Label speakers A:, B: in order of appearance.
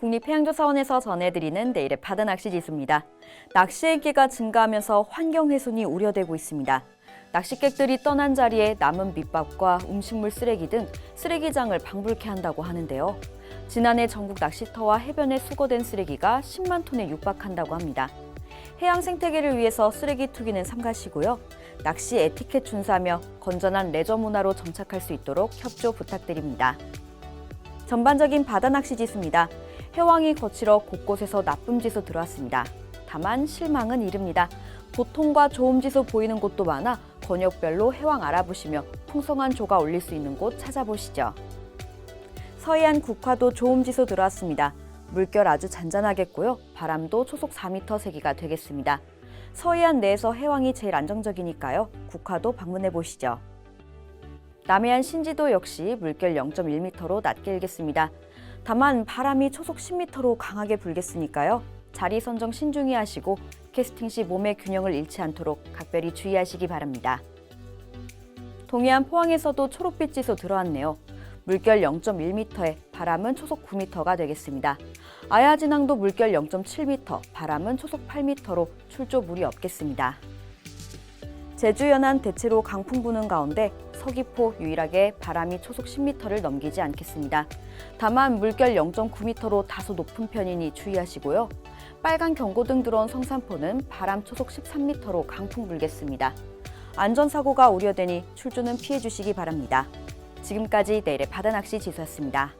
A: 국립해양조사원에서 전해드리는 내일의 바다 낚시 지수입니다. 낚시 인기가 증가하면서 환경 훼손이 우려되고 있습니다. 낚시객들이 떠난 자리에 남은 밑밥과 음식물 쓰레기 등 쓰레기장을 방불케 한다고 하는데요. 지난해 전국 낚시터와 해변에 수거된 쓰레기가 10만 톤에 육박한다고 합니다. 해양 생태계를 위해서 쓰레기 투기는 삼가시고요. 낚시 에티켓 준수하며 건전한 레저 문화로 정착할 수 있도록 협조 부탁드립니다. 전반적인 바다 낚시 지수입니다. 해왕이 거칠어 곳곳에서 나쁨 지수 들어왔습니다. 다만 실망은 이릅니다. 보통과 좋음 지수 보이는 곳도 많아 권역별로 해왕 알아보시며 풍성한 조가 올릴 수 있는 곳 찾아보시죠. 서해안 국화도 좋음 지수 들어왔습니다. 물결 아주 잔잔하겠고요. 바람도 초속 4m 세기가 되겠습니다. 서해안 내에서 해왕이 제일 안정적이니까요. 국화도 방문해 보시죠. 남해안 신지도 역시 물결 0.1m로 낮게 일겠습니다. 다만 바람이 초속 10m로 강하게 불겠으니까요. 자리 선정 신중히 하시고 캐스팅 시 몸의 균형을 잃지 않도록 각별히 주의하시기 바랍니다. 동해안 포항에서도 초록빛 지수 들어왔네요. 물결 0.1m에 바람은 초속 9m가 되겠습니다. 아야 진항도 물결 0.7m, 바람은 초속 8m로 출조 무리 없겠습니다. 제주 연안 대체로 강풍 부는 가운데 서귀포 유일하게 바람이 초속 10m를 넘기지 않겠습니다. 다만 물결 0.9m로 다소 높은 편이니 주의하시고요. 빨간 경고등 들어온 성산포는 바람 초속 13m로 강풍 불겠습니다. 안전사고가 우려되니 출조는 피해 주시기 바랍니다. 지금까지 내일의 바다낚시 지수였습니다.